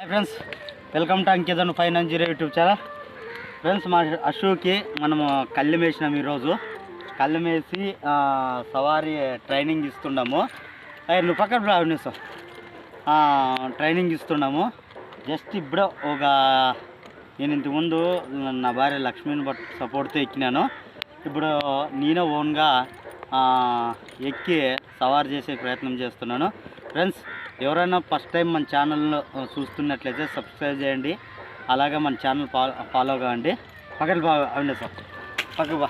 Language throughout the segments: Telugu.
Hi friends welcome to అంకితన్ five nine zero YouTube channel friends మా అశోక్కి మనము కళ్ళు మేసినాం ఈరోజు. కళ్ళు మేసి సవారీ ట్రైనింగ్ ఇస్తున్నాము. అయ్యి నువ్వు పక్కన రావు ట్రైనింగ్ ఇస్తున్నాము. జస్ట్ ఇప్పుడు ఒక నేను ఇంతకుముందు నా భార్య లక్ష్మిని బట్ సపోర్ట్తో ఎక్కినాను. ఇప్పుడు నేను ఓన్గా ఎక్కి సవారు చేసే ప్రయత్నం చేస్తున్నాను. ఫ్రెండ్స్ ఎవరైనా ఫస్ట్ టైం మన ఛానల్లో చూస్తున్నట్లయితే సబ్స్క్రైబ్ చేయండి. అలాగే మన ఛానల్ ఫాలో ఫాలో కావండి. పక్కన బా అవును సార్. పక్క బా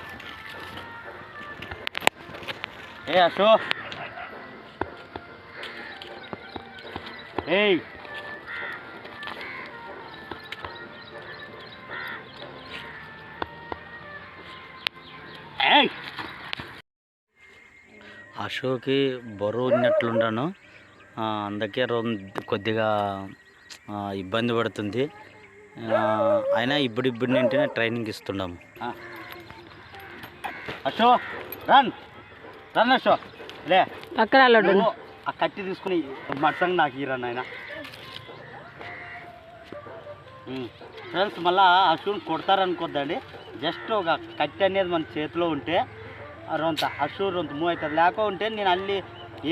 ఏ అశో. ఏయ్. ఏయ్. అశోక్కి బరువు ఉన్నట్లుండాను. అందుకే రొం- కొద్దిగా ఆ, ఇబ్బంది పడుతుంది. ఆ, అయినా ఇప్పుడు ఇప్పుడు నింటేనే ట్రైనింగ్ ఇస్తున్నాము. అశో రన్. రన్ అశో. లే. నువ్వు ఆ కత్తి తీసుకుని మట్సంగా నాకు ఇరా నాయన. ఫ్రెండ్స్ మళ్ళా అశుని కొడతారనుకోద్దండి. జస్ట్ ఒక కత్తి అనేది మన చేతిలో ఉంటే రొంత అశు రొంత మూవ్ అవుతుంది. లేకుంటే నేను అల్లి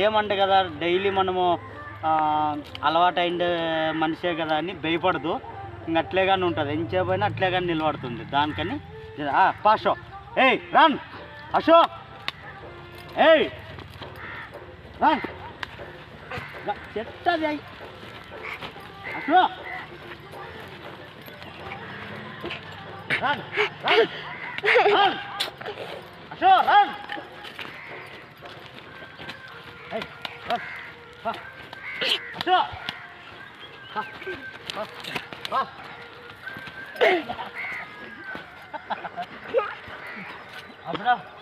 ఏమంట కదా డైలీ మనము అలవాటైండే అలవాటైన మనిషే కదా అని భయపడదు. ఇంక అట్లే కానీ ఉంటుంది. ఎంచేపు అట్లే కానీ నిలబడుతుంది. దానికని పాషో ఏయ్ రన్! అశో ఏయ్! రన్! చెట్టది అశో రన్! రన్! రన్! はいあっ足だあっあっあっ危な